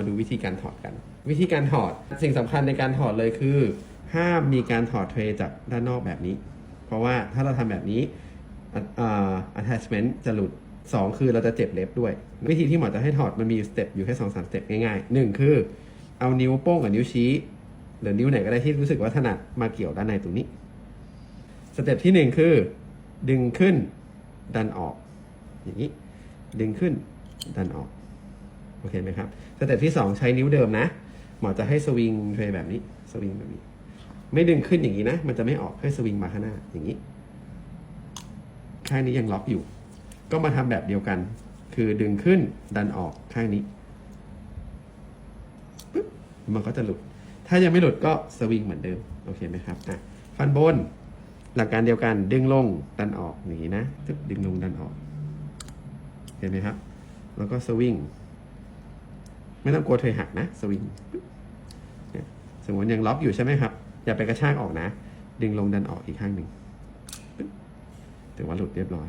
มาดูวิธีการถอดกัน วิธีการถอดสิ่งสำคัญในการถอดเลยคือ ห้ามมีการถอดเทรย์จากด้านนอกแบบนี้ เพราะว่าถ้าเราทำแบบนี้อะอ่า attachment จะหลุด 2 คือเราจะเจ็บเล็บด้วย วิธีที่หมอจะให้ถอดมันมีสเต็ปอยู่แค่สองสามสเต็ปง่ายๆหนึ่งคือเอานิ้วโป้งกับนิ้วชี้ หรือนิ้วไหนก็ได้ที่รู้สึกว่าถนัดมาเกี่ยวด้านในตรงนี้สเต็ปที่หนึ่งคือ ดึงขึ้นดันออก อย่างนี้ ดึงขึ้นดันออก โอเคไหมครับสเต็ปที่สองใช้นิ้วเดิมนะ หมอจะให้สวิงเทรย์แบบนี้ สวิงแบบนี้ ไม่ดึงขึ้นอย่างนี้นะ มันจะไม่ออกให้สวิงมาข้างหน้าอย่างนี้ข้างนี้ยังล็อกอยู่ ก็มาทำแบบเดียวกัน คือดึงขึ้นดันออกข้างนี้ปึ๊บมันก็จะหลุด ถ้ายังไม่หลุดก็สวิงเหมือนเดิม โอเคไหมครับอะฟันบน หลักการเดียวกัน ดึงลงดันออกอย่างนี้นะดึงลงดันออก เห็นไหมครับ แล้วก็สวิง ไม่ต้องกลัวเธอหักนะ สวิงเนี่ยสมมติยังล็อกอยู่ใช่ไหมครับ อย่าไปกระชากออกนะ ดึงลงดันออกอีกข้างหนึ่งถือว่าหลุดเรียบร้อย